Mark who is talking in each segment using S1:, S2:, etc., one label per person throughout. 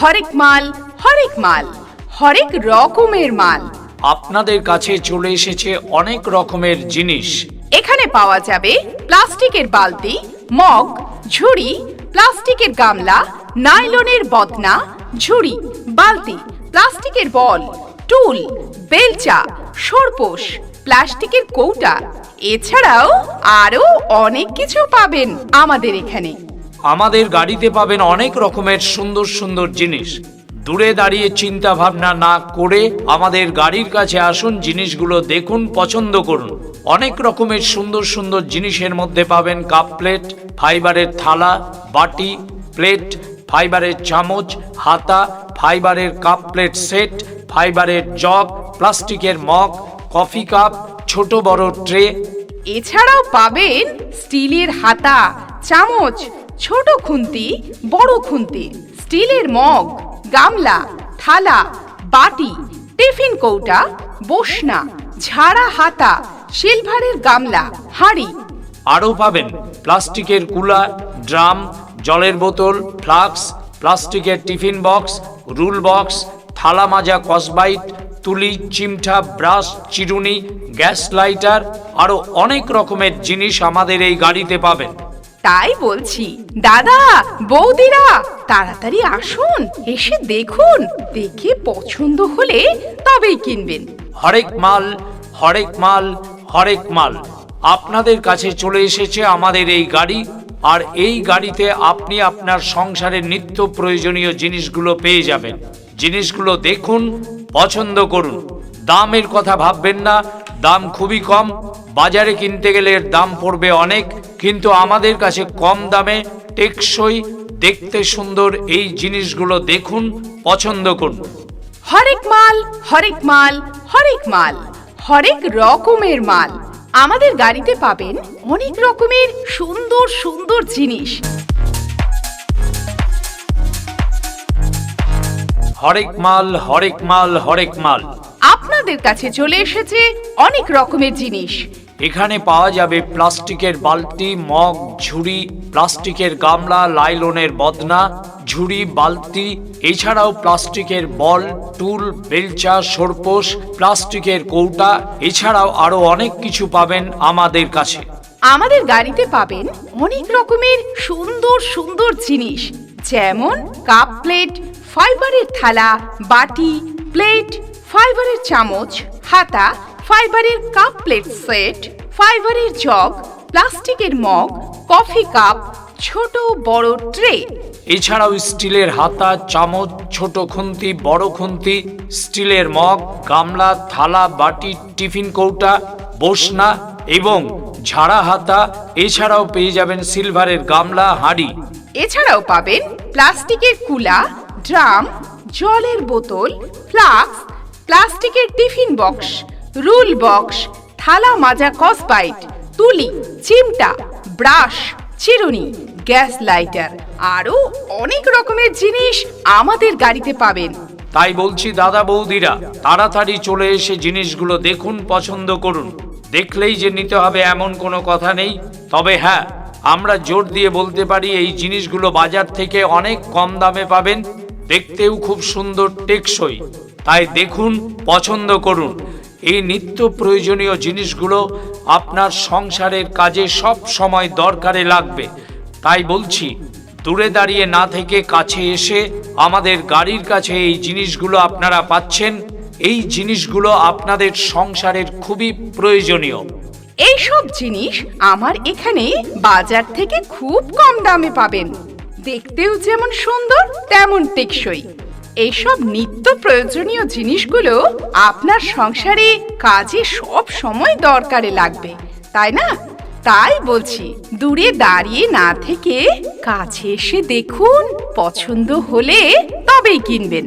S1: হরেক মাল হরেক মাল হরেক রকমের মাল।
S2: আপনাদের কাছে চলে এসেছে অনেক রকমের জিনিস।
S1: এখানে পাওয়া যাবে প্লাস্টিকের বালতি মগ ঝুড়ি প্লাস্টিকের গামলা নাইলনের বদনা ঝুড়ি বালতি প্লাস্টিকের বল টুল বেলচা সরপোষ প্লাস্টিকের কৌটা। এছাড়াও আরও অনেক কিছু পাবেন আমাদের এখানে।
S2: আমাদের গাড়িতে পাবেন অনেক রকমের সুন্দর সুন্দর জিনিস। দূরে দাঁড়িয়ে চিন্তা ভাবনা না করে আমাদের গাড়ির কাছে আসুন, জিনিসগুলো দেখুন, পছন্দ করুন। অনেক রকমের সুন্দর সুন্দর জিনিসের মধ্যে পাবেন কাপ প্লেট, ফাইবারের থালা, বাটি, প্লেট, ফাইবারের চামচ, হাতা, ফাইবারের কাপ প্লেট সেট, ফাইবারের জগ, প্লাস্টিকের মগ, কফি কাপ, ছোট বড় ট্রে।
S1: এছাড়াও পাবেন স্টিলের হাতা, চামচ ছোট খুন্তি, বড় খুন্তি, স্টিলের মগ, গামলা, থালা, বাটি, টিফিন কৌটা, বসনা, ঝাড়া হাতা, সিলভারের গামলা, হাঁড়ি।
S2: আরও পাবেন প্লাস্টিকের কুলা, ড্রাম, জলের বোতল, ফ্লাক্স, প্লাস্টিকের টিফিন বক্স, রুল বক্স, থালা মাজা কসবাইট, তুলি, চিমঠা, ব্রাশ, চিরুনি, গ্যাস লাইটার আরও অনেক রকমের জিনিস আমাদের এই গাড়িতে পাবেন।
S1: তাই বলছি। দাদা, বৌদিরা, তাড়াতাড়ি আসুন, এসে দেখুন। দেখে পছন্দ হলে তবেই কিনবেন।
S2: হরেক মাল হরেক মাল হরেক মাল। আপনাদের কাছে চলে এসেছে আমাদের এই গাড়ি, আর এই গাড়িতে আপনি আপনার সংসারের নিত্য প্রয়োজনীয় জিনিসগুলো পেয়ে যাবেন। জিনিসগুলো দেখুন, পছন্দ করুন। দামের কথা ভাববেন না দাম খুবই কম। বাজারে কিনতে গেলে এর দাম পড়বে অনেক কিন্তু আমাদের কাছে কম দামে টেকসই দেখতে সুন্দর এই জিনিসগুলো দেখুন পছন্দ করুন।
S1: হরেক মাল হরেক মাল হরেক মাল হরেক রকমের মাল। আমাদের গাড়িতে পাবেন অনেক রকমের সুন্দর সুন্দর জিনিস।
S2: হরেক মাল হরেক মাল হরেক মাল।
S1: আপনাদের কাছে চলে এসেছে অনেক রকমের জিনিস।
S2: এখানে পাওয়া যাবে প্লাস্টিকের বালতি মগ ঝুড়ি প্লাস্টিকের গামলা লাইলনের বদনা ঝুড়ি বালতি এছাড়াও প্লাস্টিকের বল টুল বেলচা সরপোষ প্লাস্টিকের কৌটা এছাড়াও আরও অনেক কিছু পাবেন আমাদের কাছে।
S1: আমাদের গাড়িতে পাবেন অনেক রকমের সুন্দর সুন্দর জিনিস। যেমন কাপ প্লেট ফাইবারের থালা বাটি প্লেট ফাইবারের চামচ হাতা ফাইবারের কাপ প্লেট সেট ফাইবারের জগ প্লাস্টিকের মগ কফি কাপ ছোট বড় ট্রে।
S2: এছাড়াও স্টিলের হাতা চামচ ছোট খুন্তি বড় খুন্তি স্টিলের মগ গামলা থালা বাটি টিফিন কৌটা বসনা এবং ঝাড়া হাতা। এছাড়াও পেয়ে যাবেন সিলভারের গামলা হাঁড়ি।
S1: এছাড়াও পাবেন প্লাস্টিকের কুলা ড্রাম জলের বোতল ফ্লাক্স প্লাস্টিকের টিফিন বক্স, রুল বক্স, থালা মাজা কসবাইট, তুলি, চিমটা, ব্রাশ, চিরুনি, গ্যাস লাইটার আরও অনেক রকমের জিনিস আমাদের গাড়িতে পাবেন।
S2: তাই বলছি, দাদা বৌদিরা, তাড়াতাড়ি চলে এসে জিনিসগুলো দেখুন, পছন্দ করুন। দেখলেই যে নিতে হবে এমন কোনো কথা নেই। তবে হ্যাঁ আমরা জোর দিয়ে বলতে পারি, এই জিনিসগুলো বাজার থেকে অনেক কম দামে পাবেন। দেখতেও খুব সুন্দর, টেকসই। তাই দেখুন, পছন্দ করুন। এই নিত্য প্রয়োজনীয় জিনিসগুলো আপনার সংসারের কাজে সব সময় দরকারে লাগবে। তাই বলছি, দূরে দাঁড়িয়ে না থেকে কাছে এসে আমাদের গাড়ির কাছে এই জিনিসগুলো আপনারা পাচ্ছেন। এই জিনিসগুলো আপনাদের সংসারের খুবই প্রয়োজনীয়।
S1: এইসব জিনিস আমার এখানে বাজার থেকে খুব কম দামে পাবেন। দেখতেও যেমন সুন্দর, তেমন টেকসই। এইসব নিত্য প্রয়োজনীয় জিনিসগুলো আপনার সংসারে কাজে সব সময় দরকারে লাগবে, তাই না? তাই বলছি, দূরে দাঁড়িয়ে না থেকে কাছে এসে দেখুন, পছন্দ হলে তবেই কিনবেন।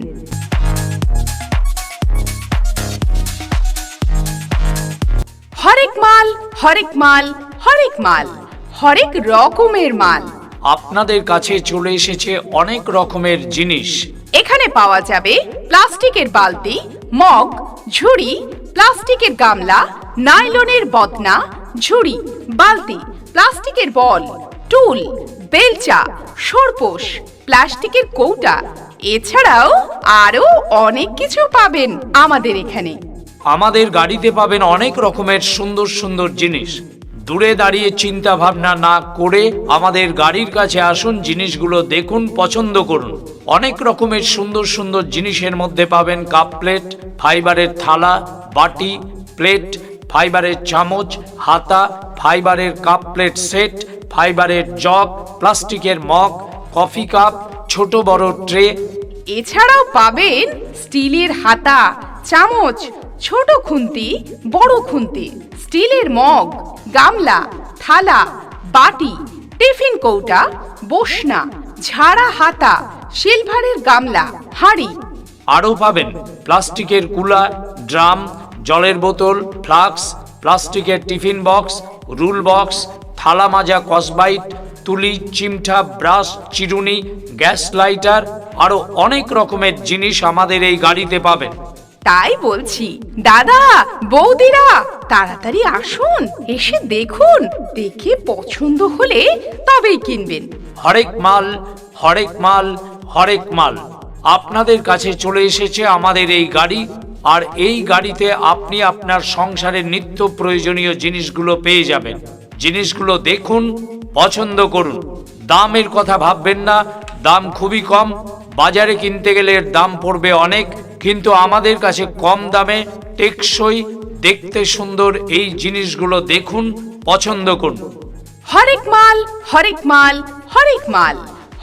S1: হরেক মাল হরেক মাল হরেক মাল, হরেক রকমের মাল।
S2: আপনাদের কাছে চলে এসেছে অনেক রকমের জিনিস।
S1: এখানে পাওয়া যাবে প্লাস্টিকের বালতি, মগ, ঝুড়ি, প্লাস্টিকের গামলা, নাইলনের বদনা, ঝুড়ি, বালতি, প্লাস্টিকের বল, টুল, বেলচা সরপোষ প্লাস্টিকের কৌটা। এছাড়াও আরও অনেক কিছু পাবেন আমাদের এখানে।
S2: আমাদের গাড়িতে পাবেন অনেক রকমের সুন্দর সুন্দর জিনিস। দূরে দাঁড়িয়ে চিন্তা ভাবনা না করে আমাদের গাড়ির কাছে আসুন, জিনিসগুলো দেখুন, পছন্দ করুন। অনেক রকমের সুন্দর সুন্দর জিনিসের মধ্যে পাবেন কাপ প্লেট, ফাইবারের থালা, বাটি, প্লেট, ফাইবারের চামচ, হাতা, ফাইবারের কাপ প্লেট সেট, ফাইবারের জগ, প্লাস্টিকের মগ, কফি কাপ, ছোট বড় ট্রে।
S1: এছাড়াও পাবেন স্টিলের হাতা, চামচ, ছোট খুন্তি, বড় খুন্তি। স্টিলের মগ গামলা থালা বাটি টিফিন কৌটা বসনা ঝাড়া হাতা সিলভারের গামলা হাঁড়ি।
S2: আরও পাবেন প্লাস্টিকের কুলা ড্রাম জলের বোতল ফ্লাক্স প্লাস্টিকের টিফিন বক্স রুল বক্স থালা মাজা কসবাইট তুলি চিমঠা ব্রাশ চিরুনি গ্যাস লাইটার আরও অনেক রকমের জিনিস আমাদের এই গাড়িতে পাবেন।
S1: তাই বলছি। দাদা বৌদিরা তাড়াতাড়ি আসুন, এসে দেখুন, দেখে পছন্দ হলে তবেই কিনবেন।
S2: হরেক মাল হরেক মাল হরেক মাল। আপনাদের কাছে চলে এসেছে আমাদের এই গাড়ি, আর এই গাড়িতে আপনি আপনার সংসারের নিত্য প্রয়োজনীয় জিনিসগুলো পেয়ে যাবেন। জিনিসগুলো দেখুন, পছন্দ করুন। দামের কথা ভাববেন না, দাম খুবই কম। বাজারে কিনতে গেলে এর দাম পড়বে অনেক, কিন্তু আমাদের কাছে কম দামে টেকসই দেখতে সুন্দর এই জিনিসগুলো দেখুন পছন্দ করুন।
S1: হরেক মাল হরেক মাল হরেক মাল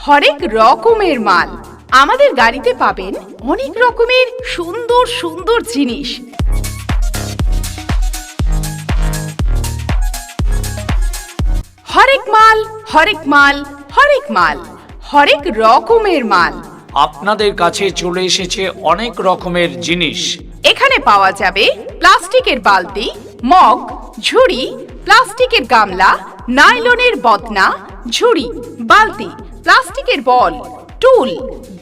S1: হরেক রকমের মাল। আমাদের গাড়িতে পাবেন অনেক রকমের সুন্দর সুন্দর জিনিস। হরেক মাল হরেক মাল হরেক মাল হরেক রকমের মাল।
S2: আপনাদের কাছে চলে এসেছে অনেক রকমের জিনিস।
S1: এখানে পাওয়া যাবে প্লাস্টিকের বালতি, মগ, ঝুড়ি, প্লাস্টিকের গামলা, নাইলনের বদনা, ঝুড়ি, বালতি, প্লাস্টিকের বল, টুল,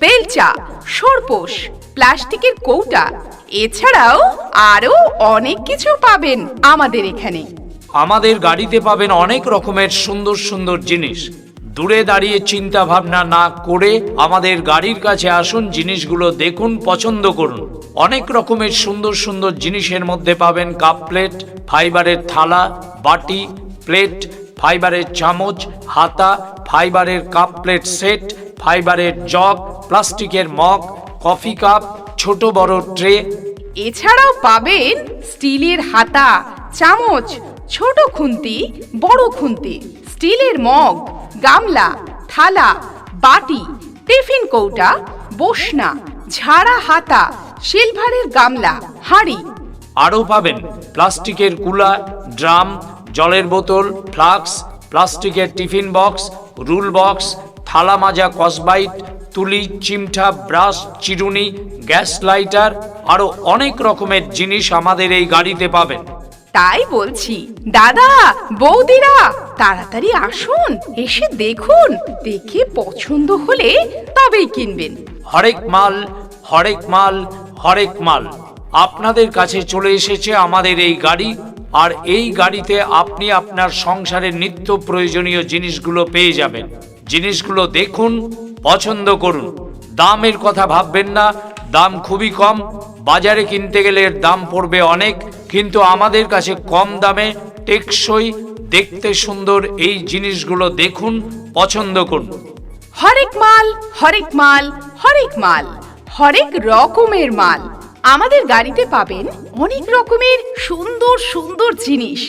S1: বেলচা সরপোষ প্লাস্টিকের কৌটা। এছাড়াও আরও অনেক কিছু পাবেন আমাদের এখানে।
S2: আমাদের গাড়িতে পাবেন অনেক রকমের সুন্দর সুন্দর জিনিস। দূরে দাঁড়িয়ে চিন্তা ভাবনা না করে আমাদের গাড়ির কাছে আসুন, জিনিসগুলো দেখুন, পছন্দ করুন। অনেক রকমের সুন্দর সুন্দর জিনিসের মধ্যে পাবেন কাপ প্লেট, ফাইবারের থালা, বাটি, প্লেট, ফাইবারের চামচ, হাতা, ফাইবারের কাপ প্লেট সেট, ফাইবারের জগ, প্লাস্টিকের মগ, কফি কাপ, ছোট বড় ট্রে।
S1: এছাড়াও পাবেন স্টিলের হাতা, চামচ, ছোট খুন্তি, বড় খুন্তি, স্টিলের মগ, গামলা, থালা, বাটি, টিফিন কৌটা, বসনা, ঝাড়া হাতা সিলভারের গামলা হাঁড়ি।
S2: আরও পাবেন প্লাস্টিকের কুলা ড্রাম জলের বোতল ফ্লাক্স প্লাস্টিকের টিফিন বক্স রুল বক্স থালা মাজা কসবাইট তুলি চিমটা ব্রাশ চিরুনি গ্যাস লাইটার আরও অনেক রকমের জিনিস আমাদের এই গাড়িতে পাবেন।
S1: তাই বলছি। দাদা বৌদিরা তাড়াতাড়ি আসুন এসে দেখুন। দেখে পছন্দ হলে তবেই কিনবেন।
S2: হরেক মাল হরেক মাল হরেক মাল। আপনাদের কাছে চলে এসেছে আমাদের এই গাড়ি, আর এই গাড়িতে আপনি আপনার সংসারের নিত্য প্রয়োজনীয় জিনিসগুলো পেয়ে যাবেন। জিনিসগুলো দেখুন, পছন্দ করুন। দামের কথা ভাববেন না, দাম খুবই কম। বাজারে কিনতে গেলে এর দাম পড়বে অনেক, কিন্তু আমাদের কাছে কম দামে টেকসই, দেখতে সুন্দর এই জিনিসগুলো দেখুন, পছন্দ করুন।
S1: হরেক মাল হরেক মাল হরেক মাল। হরেক রকমের মাল। আমাদের গাড়িতে পাবেন অনেক রকমের সুন্দর সুন্দর জিনিস।